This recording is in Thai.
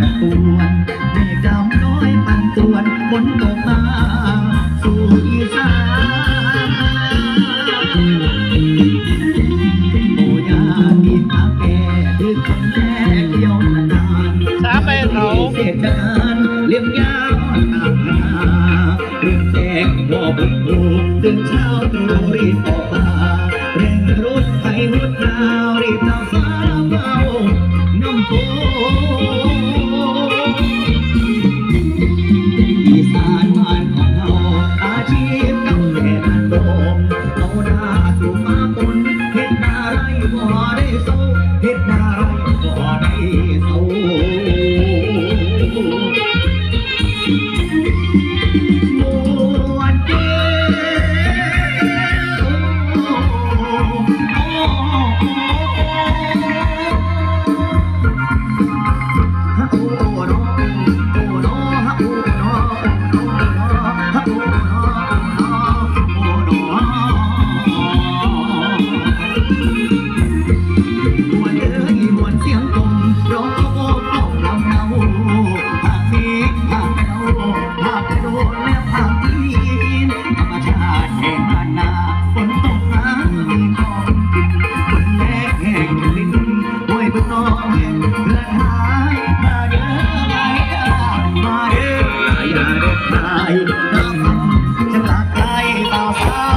ตะกวนเด็ดำน้อยปั่นตวนฝนตกมาสู่อีสานโอ้ยามีตาแก่หรือคนแก่เกี่ยวนานช้าไปเขาเสียานเลี้ยงยาวตามาเรื่องแจกบ่บุกตื่นเช้าตรู่รีบออกมาเร่งรุดไปรุดราวรีบนาฟ้าเบาน้ำโพ เอาหน้าสู่ 你把